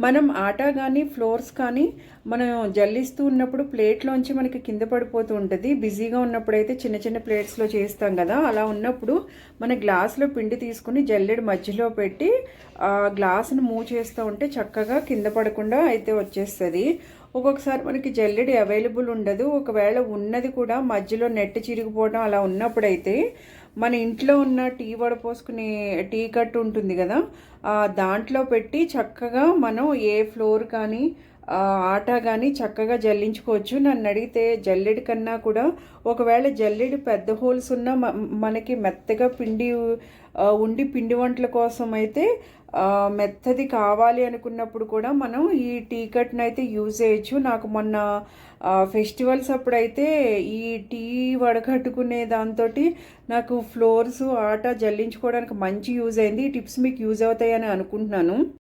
మనం ఆటా కానీ ఫ్లోర్స్ కానీ మనం జల్లిస్తూ ఉన్నప్పుడు ప్లేట్లోంచి మనకి కింద పడిపోతూ ఉంటుంది. బిజీగా ఉన్నప్పుడు అయితే చిన్న చిన్న ప్లేట్స్లో చేస్తాం కదా. అలా ఉన్నప్పుడు మన గ్లాస్లో పిండి తీసుకుని జల్లెడు మధ్యలో పెట్టి ఆ మూవ్ చేస్తూ ఉంటే చక్కగా కింద పడకుండా అయితే వచ్చేస్తుంది. ఒక్కొక్కసారి మనకి జల్లెడి అవైలబుల్ ఉండదు. ఒకవేళ ఉన్నది కూడా మధ్యలో నెట్ చిరిగిపోవడం అలా ఉన్నప్పుడైతే మన ఇంట్లో ఉన్న టీ వడపోసుకునే టీ కట్ ఉంటుంది కదా దాంట్లో పెట్టి చక్కగా మనం ఏ ఫ్లోర్ కానీ ఆట కానీ చక్కగా జల్లించుకోవచ్చు. నన్ను అడిగితే జల్లెడి కన్నా కూడా ఒకవేళ జల్లెడి పెద్ద హోల్స్ ఉన్న మనకి మెత్తగా పిండి ఉండి పిండి వంటల కోసం అయితే మెత్తది కావాలి అనుకున్నప్పుడు కూడా మనం ఈ టీ కట్ని అయితే యూజ్ చేయొచ్చు. నాకు మొన్న ఫెస్టివల్స్ అప్పుడైతే ఈ టీ వడకట్టుకునే దాంతో నాకు ఫ్లోర్స్ ఆట జల్లించుకోవడానికి మంచి యూజ్ అయింది. ఈ టిప్స్ మీకు యూజ్ అవుతాయని అనుకుంటున్నాను.